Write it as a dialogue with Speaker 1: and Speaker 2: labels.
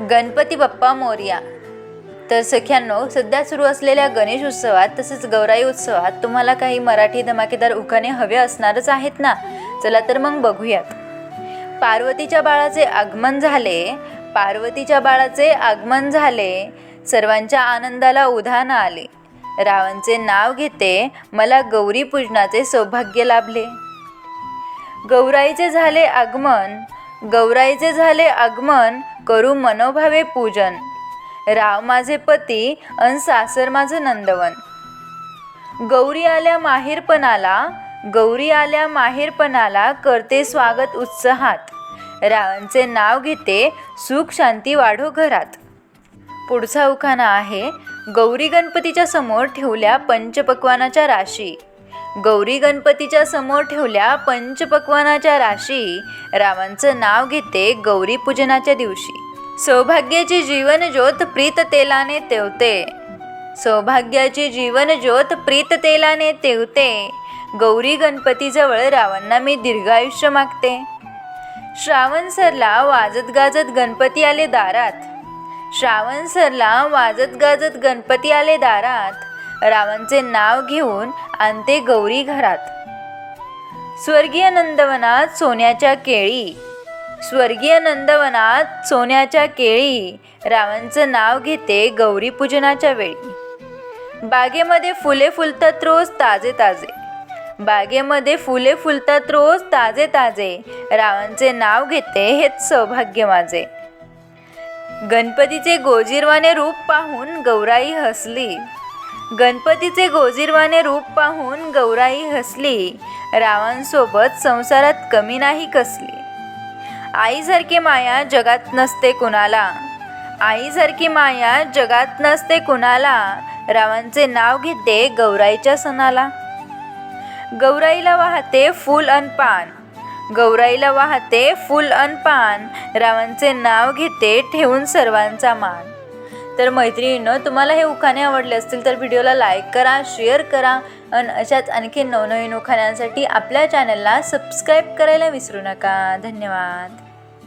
Speaker 1: गणपती बाप्पा मोरया. तर सख्यांनो सध्या सुरू असलेल्या गणेश उत्सवात तसेच गौराई उत्सवात तुम्हाला काही मराठी धमाकेदार उखाणे हवे असणारच आहेत ना? चला तर मग बघूयात. पार्वतीच्या बाळाचे आगमन झाले. पार्वतीच्या बाळाचे आगमन झाले. सर्वांच्या आनंदाला उधाण आले. रावणचे नाव घेते मला गौरी पूजनाचे सौभाग्य लाभले. गौराईचे झाले आगमन. गौराईचे झाले आगमन करू मनोभावे पूजन. राव माझे पती अन सासर माझं नंदवन. गौरी आल्या माहेरपणाला गौरी आल्या माहेरपणाला करते स्वागत उत्साहात. रावांचे नाव घेते सुख शांती वाढो घरात. पुढचा उखाणा आहे गौरी गणपतीच्या समोर ठेवल्या पंचपक्वानाच्या राशी. गौरी गणपतीच्या समोर ठेवल्या पंचपक्वानाच्या राशी. रावांचं नाव घेते गौरी पूजनाच्या दिवशी. सौभाग्याची जीवन ज्योत प्रीत तेलाने तेवते. सौभाग्याची जीवन ज्योत प्रीत तेलाने तेवते. गौरी गणपतीजवळ रावांना मी दीर्घायुष्य मागते. श्रावण सरला वाजत गाजत गणपती आले दारात. श्रावण सरला वाजत गाजत गणपती आले दारात. रावांचे नाव घेऊन आणते गौरी घरात. स्वर्गीय नंदवनात सोन्याच्या केळी. स्वर्गीय नंदवनात सोन्याच्या केळी. रावांचं नाव घेते गौरी पूजनाच्या वेळी. बागेमध्ये फुले फुलतात रोज ताजे ताजे. बागेमध्ये फुले फुलतात रोज ताजे ताजे. रावांचे नाव घेते हेच सौभाग्य माझे. गणपतीचे गोजीरवाने रूप पाहून गौराई हसली. गणपतीचे गोजीरवाने रूप पाहून गौराई हसली. रावांसोबत संसारात कमी नाही कसली. आईसारखी माया जगात नसते कुणाला. आईसारखी माया जगात नसते कुणाला. रावांचे नाव घेते गौराईच्या सणाला. गौराईला वाहते फूल अन पान. गौराईला वाहते फूल अन पान. रावांचे नाव घेते ठेवून सर्वांचा मान. तर मैत्रिणीनं तुम्हाला हे उखाणे आवडले असतील तर व्हिडिओला लाईक करा शेअर करा आणि अशाच आणखी नवनवीन उखाण्यांसाठी आपल्या चॅनलला सबस्क्राईब करायला विसरू नका. धन्यवाद.